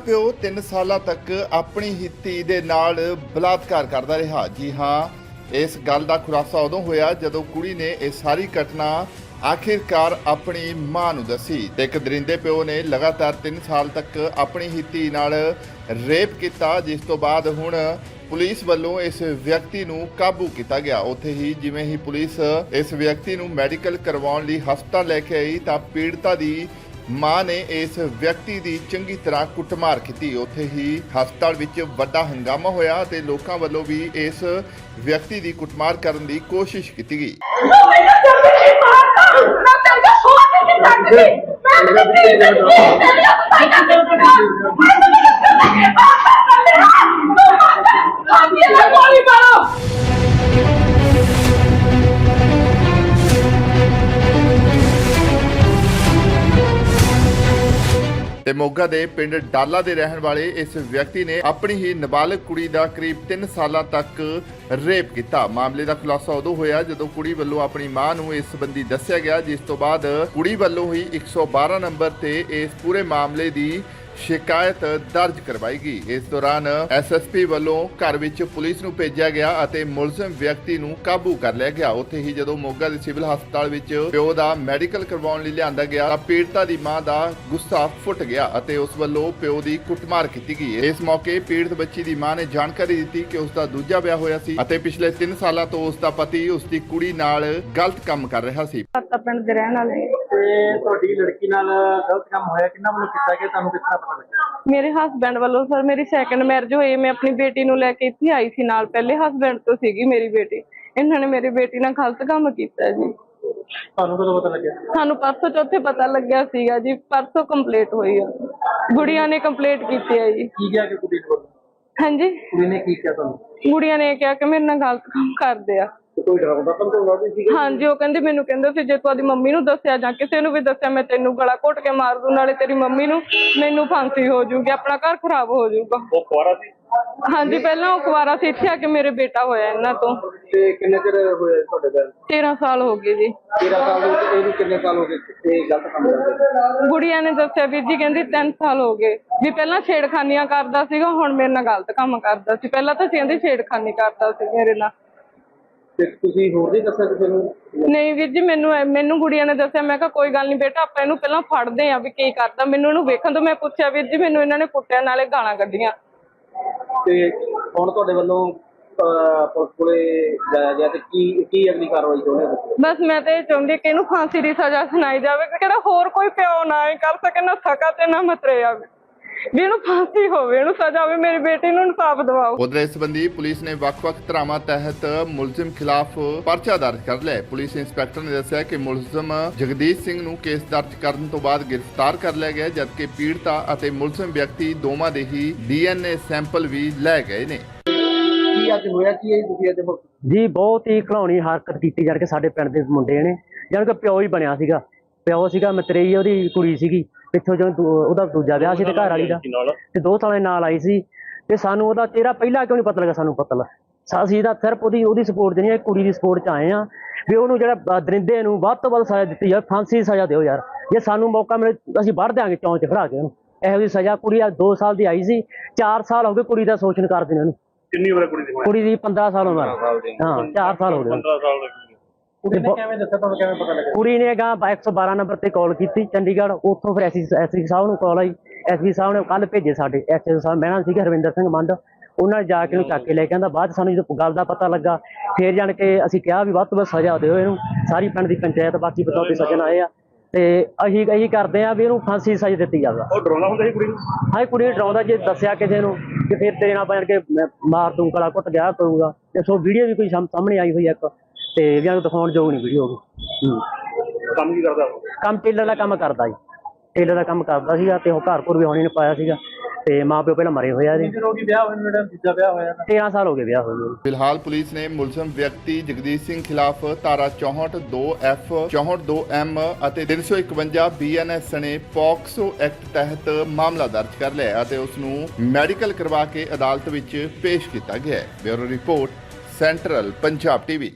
ਪਿਓ 3 ਸਾਲਾਂ ਤੱਕ ਆਪਣੀ ਹੀ ਧੀ ਦੇ ਨਾਲ ਬਲਾਤਕਾਰ ਕਰਦਾ ਰਿਹਾ। ਜੀ ਹਾਂ, ਇਸ ਗੱਲ ਦਾ ਖੁਲਾਸਾ ਉਦੋਂ ਹੋਇਆ ਜਦੋਂ ਕੁੜੀ ਨੇ ਇਹ ਸਾਰੀ ਘਟਨਾ ਆਖਿਰਕਾਰ ਆਪਣੀ ਮਾਂ ਨੂੰ ਦੱਸੀ ਤੇ ਇੱਕ ਦਰਿੰਦੇ ਪਿਓ ਨੇ ਲਗਾਤਾਰ 3 ਸਾਲ ਤੱਕ ਆਪਣੀ ਹੀ ਧੀ ਨਾਲ ਰੇਪ ਕੀਤਾ, ਜਿਸ ਤੋਂ ਬਾਅਦ ਹੁਣ ਪੁਲਿਸ ਵੱਲੋਂ ਇਸ ਵਿਅਕਤੀ ਨੂੰ ਕਾਬੂ ਕੀਤਾ ਗਿਆ। ਉੱਥੇ ਹੀ ਜਿਵੇਂ ਹੀ ਪੁਲਿਸ ਇਸ ਵਿਅਕਤੀ ਨੂੰ ਮੈਡੀਕਲ ਕਰਵਾਉਣ ਲਈ ਹਸਪਤਾਲ ਲੈ ਕੇ ਆਈ ਤਾਂ ਪੀੜਤਾ ਦੀ ਮਾਂ ਨੇ ਇਸ ਵਿਅਕਤੀ ਦੀ ਚੰਗੀ ਤਰ੍ਹਾਂ ਕੁੱਟਮਾਰ ਕੀਤੀ। ਉੱਥੇ ਹੀ ਹਸਪਤਾਲ ਵਿੱਚ ਵੱਡਾ ਹੰਗਾਮਾ ਹੋਇਆ ਤੇ ਲੋਕਾਂ ਵੱਲੋਂ ਵੀ ਇਸ ਵਿਅਕਤੀ ਦੀ ਕੁੱਟਮਾਰ ਕਰਨ ਦੀ ਕੋਸ਼ਿਸ਼ ਕੀਤੀ ਗਈ। ਮੈਂ ਤੇ ਮੋਗਾ ਦੇ ਪਿੰਡ ਡਾਲਾ ਦੇ ਰਹਿਣ ਵਾਲੇ ਇਸ ਵਿਅਕਤੀ ਨੇ ਆਪਣੀ ਹੀ ਨਾਬਾਲਗ ਕੁੜੀ ਦਾ ਕਰੀਬ 3 ਸਾਲਾਂ ਤੱਕ ਰੇਪ ਕੀਤਾ। ਮਾਮਲੇ ਦਾ ਖੁਲਾਸਾ ਉਦੋਂ ਹੋਇਆ ਜਦੋਂ ਕੁੜੀ ਵੱਲੋਂ ਆਪਣੀ ਮਾਂ ਨੂੰ ਇਸ ਸੰਬੰਧੀ ਦੱਸਿਆ ਗਿਆ, ਜਿਸ ਤੋਂ ਬਾਅਦ ਕੁੜੀ ਵੱਲੋਂ ਹੀ 112 ਨੰਬਰ ਤੇ ਇਸ ਪੂਰੇ ਮਾਮਲੇ ਦੀ ਸ਼ਿਕਾਇਤ ਦਰਜ ਕਰਵਾਈ ਗਈ ਇਸ ਦੌਰਾਨ ਐਸਐਸਪੀ ਵੱਲੋਂ ਘਰ ਵਿੱਚ ਪੁਲਿਸ ਨੂੰ ਭੇਜਿਆ ਗਿਆ ਅਤੇ ਮੁਲਜ਼ਮ ਵਿਅਕਤੀ ਨੂੰ ਕਾਬੂ ਕਰ ਲਿਆ ਗਿਆ। ਉੱਥੇ ਹੀ ਜਦੋਂ ਮੋਗਾ ਦੇ ਸਿਵਲ ਹਸਪਤਾਲ ਵਿੱਚ ਪਿਓ ਦਾ ਮੈਡੀਕਲ ਕਰਵਾਉਣ ਲਈ ਲਿਆਂਦਾ ਗਿਆ ਤਾਂ ਪੀੜਤਾ ਦੀ ਮਾਂ ਦਾ ਗੁੱਸਾ ਫੁੱਟ ਗਿਆ ਅਤੇ ਉਸ ਵੱਲੋਂ ਪਿਓ ਦੀ ਕੁੱਟਮਾਰ ਕੀਤੀ ਗਈ। ਇਸ ਮੌਕੇ ਪੀੜਤ ਬੱਚੀ ਦੀ ਮਾਂ ਨੇ ਜਾਣਕਾਰੀ ਦਿੱਤੀ ਕਿ ਉਸ ਦਾ ਦੂਜਾ ਵਿਆਹ ਹੋਇਆ ਸੀ ਅਤੇ ਪਿਛਲੇ 3 ਸਾਲਾਂ ਤੋਂ ਉਸ ਦਾ ਪਤੀ ਉਸ ਦੀ ਕੁੜੀ ਨਾਲ ਗਲਤ ਕੰਮ ਕਰ ਰਿਹਾ ਸੀ। ਤਾਂ ਪਿੰਡ ਦੇ ਰਹਿਣ ਵਾਲੇ। ਹਾਂ। ਤੇ ਤੁਹਾਡੀ ਲੜਕੀ ਨਾਲ ਗਲਤ ਕੰਮ ਹੋਇਆ ਕਿੰਨਾ ਵੱਲੋਂ ਕੀਤਾ ਗਿਆ? ਤੁਹਾਨੂੰ ਕਿਸ ਤਰ੍ਹਾਂ ਮੇਰੇ ਹਸਬੰਡ ਵੱਲੋਂ ਸਰ ਮੇਰੀ ਸੈਕੰਡ ਮੈਰਿਜ ਹੋਈ ਮੈਂ ਆਪਣੀ ਬੇਟੀ ਨੂੰ ਲੈ ਕੇ ਇੱਥੇ ਆਈ ਸੀ ਨਾਲ ਪਹਿਲੇ ਹਸਬੰਡ ਤੋਂ ਸੀਗੀ ਮੇਰੀ ਬੇਟੀ। ਇਹਨਾਂ ਨੇ ਮੇਰੀ ਬੇਟੀ ਨਾਲ ਗਲਤ ਕੰਮ ਕੀਤਾ ਜੀ। ਤੁਹਾਨੂੰ ਕਦੋਂ ਪਤਾ ਲੱਗਿਆ? ਸਾਨੂੰ ਪਰਸੋਂ ਚੌਥੇ ਪਤਾ ਲੱਗਿਆ ਸੀਗਾ ਜੀ ਪਰਸੋਂ ਕੰਪਲੀਟ ਹੋਈ ਆ। ਗੁੜੀਆਂ ਨੇ ਕੰਪਲੀਟ ਕੀਤੀ ਹੈ ਜੀ। ਕੀ ਗਿਆ ਕਿ ਕੁੜੀ ਨੂੰ ਹਾਂਜੀ? ਕੁੜੀ ਨੇ ਕੀ ਕਿਹਾ ਤੁਹਾਨੂੰ? ਗੁੜੀਆਂ ਨੇ ਕਿਹਾ ਕਿ ਮੇਰੇ ਨਾਲ ਗਲਤ ਕੰਮ ਕਰਦੇ ਆ। ਕੋਈ ਡਰਾਉਂਦਾ ਸੀ ਹਾਂਜੀ ਉਹ ਕਹਿੰਦੇ ਮੈਨੂੰ ਕਹਿੰਦੇ ਸੀ ਜੇ ਤੂੰ ਆਦੀ ਮੰਮੀ ਨੂੰ ਦੱਸਿਆ ਜਾਂ ਕਿਸੇ ਨੂੰ ਵੀ ਦੱਸਿਆ ਮੈਂ ਤੈਨੂੰ ਗਲਾ ਘੁੱਟ ਕੇ ਮਾਰ ਦੂੰ ਨਾਲੇ ਤੇਰੀ ਮੰਮੀ ਨੂੰ ਮੈਨੂੰ ਫਾਂਸੀ ਹੋ ਜਾਊਗੀ ਆਪਣਾ ਘਰ ਖਰਾਬ ਹੋ ਜਾਊਗਾ। ਉਹ ਕੁਆਰਾ ਸੀ? ਹਾਂਜੀ ਪਹਿਲਾਂ ਉਹ ਕੁਵਾਰਾ ਸੀ ਇੱਥੇ ਆ ਕੇ ਮੇਰੇ ਬੇਟਾ ਹੋਇਆ ਇਹਨਾਂ ਤੋਂ। ਤੇ ਕਿੰਨੇ ਚਿਰ ਹੋਇਆ ਤੁਹਾਡੇ ਦਾ 13 ਸਾਲ ਹੋ ਗਏ ਜੀ। 13 ਸਾਲ ਦੇ ਵਿੱਚ ਇਹਨੂੰ ਕਿੰਨੇ ਸਾਲ ਹੋ ਗਏ ਤੇ ਗਲਤ ਕੰਮ ਕਰਦੇ? ਗੁੜੀਆ ਨੇ ਦੱਸਿਆ ਵੀਰ ਜੀ ਕਹਿੰਦੀ 3 ਸਾਲ ਹੋ ਗਏ। ਵੀ ਪਹਿਲਾਂ ਛੇੜਖਾਨੀਆਂ ਕਰਦਾ ਸੀਗਾ ਹੁਣ ਮੇਰੇ ਨਾਲ ਗਲਤ ਕੰਮ ਕਰਦਾ ਸੀ। ਪਹਿਲਾਂ ਤਾਂ ਕਹਿੰਦੀ ਛੇੜਖਾਨੀ ਕਰਦਾ ਸੀ ਮੇਰੇ ਨਾਲ। ਤੇ ਤੁਸੀਂ ਹੋਰ ਨਹੀਂ ਦੱਸਿਆ ਕਿਸੇ ਨੂੰ? ਨਹੀਂ ਵੀਰ ਜੀ ਮੈਨੂੰ ਐ- ਮੈਨੂੰ ਗੁੜੀਆ ਨੇ ਦੱਸਿਆ ਮੈਂ ਕਿਹਾ ਕੋਈ ਗੱਲ ਨਹੀਂ ਬੇਟਾ ਆਪਾਂ ਇਹਨੂੰ ਪਹਿਲਾਂ ਫੜਦੇ ਆ ਵੀ ਕੀ ਕਰਦਾ। ਮੈਨੂੰ ਇਹਨੂੰ ਵੇਖਣ ਤੋਂ ਮੈਂ ਪੁੱਛਿਆ ਵੀਰ ਜੀ ਮੈਨੂੰ ਇਹਨਾਂ ਨੇ ਕੁੱਟਿਆ ਨਾਲੇ ਗਾਲਾਂ ਕੱਢੀਆਂ। ਤੇ ਹੁਣ ਤੁਹਾਡੇ ਵੱਲੋਂ ਅਹ, ਪੁਲਿਸ ਕੋਲੇ ਜਾਇਆ ਗਿਆ ਤੇ ਕੀ ਕੀ ਅਗਲੀ ਕਾਰਵਾਈ ਚਾਹੁੰਦੇ ਹੋ ਤੁਸੀਂ? ਬਸ ਮੈਂ ਤਾਂ ਇਹ ਚਾਹੁੰਦੀ ਕਿ ਇਹਨੂੰ ਫਾਂਸੀ ਦੀ ਸਜ਼ਾ ਸੁਣਾਈ ਜਾਵੇ ਕਿਹੜਾ ਹੋਰ ਕੋਈ ਪਿਓ ਨਾ ਇਹ ਕਰ ਸਕੇ ਨਾ ਸਕਾ ਤੇ ਨਾ ਮਤਰੇ ਆਵੇ ਵੀ ਇਹਨੂੰ ਫਾਂਸੀ ਹੋਵੇ ਇਹਨੂੰ ਸਜ਼ਾ ਹੋਵੇ ਮੇਰੀ ਬੇਟੀ ਨੂੰ ਇਨਸਾਫ ਦਿਵਾਓ। ਉਧਰ ਇਸ ਸੰਬੰਧੀ ਪੁਲਿਸ ਨੇ ਵੱਖ-ਵੱਖ ਧਾਰਾਵਾਂ ਤਹਿਤ ਮੁਲਜ਼ਮ ਖਿਲਾਫ ਪਰਚਾ ਦਰਜ ਕਰ ਲਿਆ। ਪੁਲਿਸ ਇੰਸਪੈਕਟਰ ਨੇ ਦੱਸਿਆ ਕਿ ਮੁਲਜ਼ਮ ਜਗਦੀਸ਼ ਸਿੰਘ ਨੂੰ ਕੇਸ ਦਰਜ ਕਰਨ ਤੋਂ ਬਾਅਦ ਗ੍ਰਿਫਤਾਰ ਕਰ ਲਿਆ ਗਿਆ ਜਦਕਿ ਪੀੜਤਾ ਅਤੇ ਮੁਲਜ਼ਮ ਵਿਅਕਤੀ ਦੋਵਾਂ ਦੇ ਹੀ ਡੀਐਨਏ ਸੈਂਪਲ ਵੀ ਲੈ ਗਏ ਨੇ। ਕੀ ਅੱਜ ਹੋਇਆ? ਕੀ ਹੈ ਤੁਸੀਂ ਅੱਜ ਹੋ- ਜੀ ਬਹੁਤ ਹੀ ਘਲਾਉਣੀ ਹਰਕਤ ਕੀਤੀ ਜਾਣ ਕੇ ਸਾਡੇ ਪਿੰਡ ਦੇ ਮੁੰਡੇ ਨੇ ਜਾਣ ਕੇ ਪਿਓ ਹੀ ਬਣਿਆ ਸੀਗਾ। ਪਿਓ ਸੀਗਾ ਮਤਰੇਈ ਉਹਦੀ ਕੁੜੀ ਸੀਗੀ। ਪਿੱਛੋਂ ਜਦੋਂ ਦੂ- ਉਹਦਾ ਦੂਜਾ ਵਿਆਹ ਸੀ ਤੇ ਘਰ ਵਾਲੀ ਦਾ ਤੇ ਦੋ ਸਾਲਾਂ ਦੇ ਨਾਲ ਆਈ ਸੀ ਤੇ ਸਾਨੂੰ ਉਹਦਾ ਚਿਹਰਾ ਪਹਿਲਾਂ ਕਿਉਂ ਨਹੀਂ ਪਤਾ ਲੱਗਾ ਸਾਨੂੰ ਪਤਾ ਲੱਗਾ? ਅਸੀਂ ਤਾਂ ਸਿਰਫ ਉਹਦੀ ਉਹਦੀ ਸਪੋਰਟ ਨਹੀਂ ਕੁੜੀ ਦੀ ਸਪੋਰਟ 'ਚ ਆਏ ਆ ਵੀ ਉਹਨੂੰ ਜਿਹੜਾ ਅ, ਦਰਿੰਦੇ ਨੂੰ ਵੱਧ ਤੋਂ ਵੱਧ ਸਜ਼ਾ ਦਿੱਤੀ ਜਾਵੇ ਫਾਂਸੀ ਦੀ ਸਜ਼ਾ ਦਿਓ ਯਾਰ। ਜੇ ਸਾਨੂੰ ਮੌਕਾ ਮਿਲੇ ਅਸੀਂ ਵੱਢ ਦਿਆਂਗੇ ਚੌਂਚ ਖੜਾ ਕੇ ਉਹਨੂੰ। ਇਹੋ ਜਿਹੀ ਸਜ਼ਾ ਕੁੜੀ ਆ 2 ਸਾਲ ਦੀ ਆਈ ਸੀ 4 ਸਾਲ ਹੋ ਗਏ ਕੁੜੀ ਦਾ ਸ਼ੋਸ਼ਣ ਕਰਦੇ ਨੇ ਉਹਨੂੰ। ਕਿੰਨੀ ਉਮਰ ਹੈ ਕੁੜੀ ਦੀ? ਕੁੜੀ ਦੀ 15 ਸਾਲ ਉਮਰ। ਹਾਂ 4 ਸਾਲ ਹੋ ਗਏ ਉਹਨੂੰ। ਸਾਲ ਦੀ। ਕੁੜੀ ਨੇ ਕਿਵੇਂ ਦੱਸਿਆ? ਤੁਹਾਨੂੰ ਕਿਵੇਂ ਪਤਾ ਲੱਗਿਆ? ਕੁੜੀ ਨੇ ਗਾ 112 ਨੰਬਰ ਤੇ ਕਾਲ ਕੀਤੀ ਚੰਡੀਗੜ੍ਹ। ਉੱਥੋਂ ਫਿਰ ਐਸਪੀ ਐਸਪੀ ਸਾਹਿਬ ਨੂੰ ਕਾਲ ਆਈ। ਐਸਪੀ ਸਾਹਿਬ ਨੇ ਕੱਲ ਭੇਜੇ ਸਾਡੇ। ਐਸਪੀ ਸਾਹਿਬ ਮੈਂ ਨਾਲ ਸੀਗਾ ਹਰਵਿੰਦਰ ਸਿੰਘ ਮੰਡ। ਉਹਨਾਂ ਨੇ ਜਾ ਕੇ ਉਹਨੂੰ ਚੱਕ ਕੇ ਲੈ ਕੇ ਆਂਦਾ। ਬਾਅਦ 'ਚ ਸਾਨੂੰ ਜਦੋਂ ਗੱਲ ਦਾ ਪਤਾ ਲੱਗਾ ਫਿਰ ਜਾਣ ਕੇ ਅਸੀਂ ਕਿਹਾ ਵੀ ਵੱਧ ਤੋਂ ਵੱਧ ਸਜ਼ਾ ਦਿਓ ਇਹਨੂੰ। ਸਾਰੀ ਪਿੰਡ ਦੀ ਪੰਚਾਇਤ ਬਾਕੀ ਬਤੌਤੇ ਸੱਜਣ ਆਏ ਆ। ਤੇ ਅਸੀਂ ਇਹੀ ਕਰਦੇ ਆ ਵੀ ਇਹਨੂੰ ਫਾਂਸੀ ਸਜ਼ਾ ਦਿੱਤੀ ਜਾਵੇ। ਉਹ ਡਰਾਉਣਾ ਹੁੰਦਾ ਸੀ ਕੁੜੀ ਨੂੰ? ਹਾਂ ਕੁੜੀ ਨੂੰ ਡਰਾਉਂਦਾ ਜੇ ਦੱਸਿਆ ਕਿਸੇ ਨੂੰ ਕਿ ਫਿਰ ਤੇਰੇ ਨਾਲ ਬਣ ਕੇ ਮਾਰ ਦੂੰ ਗਲਾ ਘੁੱਟ ਗਿਆ ਕਰੂੰਗਾ। ਤੇ ਸੋ ਵੀਡੀਓ ਵੀ ਕੋਈ ਸਾਹਮ- ਸਾਹਮਣੇ ਆਈ ਹੋਈ ਇੱਕ। ਤੇ ਵੀ ਉਹਨੂੰ ਦਿਖਾਉਣ ਯੋਗ ਨਹੀਂ ਵੀਡੀਓ ਹੂੰ। ਕੰਮ ਕੀ ਕਰਦਾ ਉਹ? ਕੰਮ ਟੇਲਰ ਦਾ ਕੰਮ ਕਰਦਾ ਜੀ। ਟੇਲਰ ਦਾ ਕੰਮ ਕਰਦਾ ਸੀਗਾ ਤੇ ਉਹ ਘਰ ਘਰ ਵੀ ਹੋਣੀ ਨੇ ਪਾਇਆ ਸੀਗਾ। ਤੇ ਮਾਂ ਪਿਓ ਪਹਿਲਾਂ ਮਰੇ ਹੋਏ ਆ ਜੀ। ਜਦੋਂ ਦੀ ਵਿਆਹ ਹੋਇਆ ਮੇਰਾ ਦੂਜਾ ਵਿਆਹ ਹੋਇਆ 13 ਸਾਲ ਹੋ ਗਏ ਵਿਆਹ ਹੋਏ ਨੂੰ। ਫਿਲਹਾਲ ਪੁਲਿਸ ਨੇ ਮੁਲਜ਼ਮ ਵਿਅਕਤੀ ਜਗਦੀਸ਼ ਸਿੰਘ ਖਿਲਾਫ ਧਾਰਾ 64 2F 64 2M ਅਤੇ 351 BNS ਸਣੇ ਪੌਕਸੋ ਐਕਟ ਤਹਿਤ ਮਾਮਲਾ ਦਰਜ ਕਰ ਲਿਆ ਹੈ ਅਤੇ ਉਸ ਨੂੰ ਮੈਡੀਕਲ ਕਰਵਾ ਕੇ ਅਦਾਲਤ ਵਿੱਚ ਪੇਸ਼ ਕੀਤਾ ਗਿਆ ਹੈ। Bureau report central Punjab TV.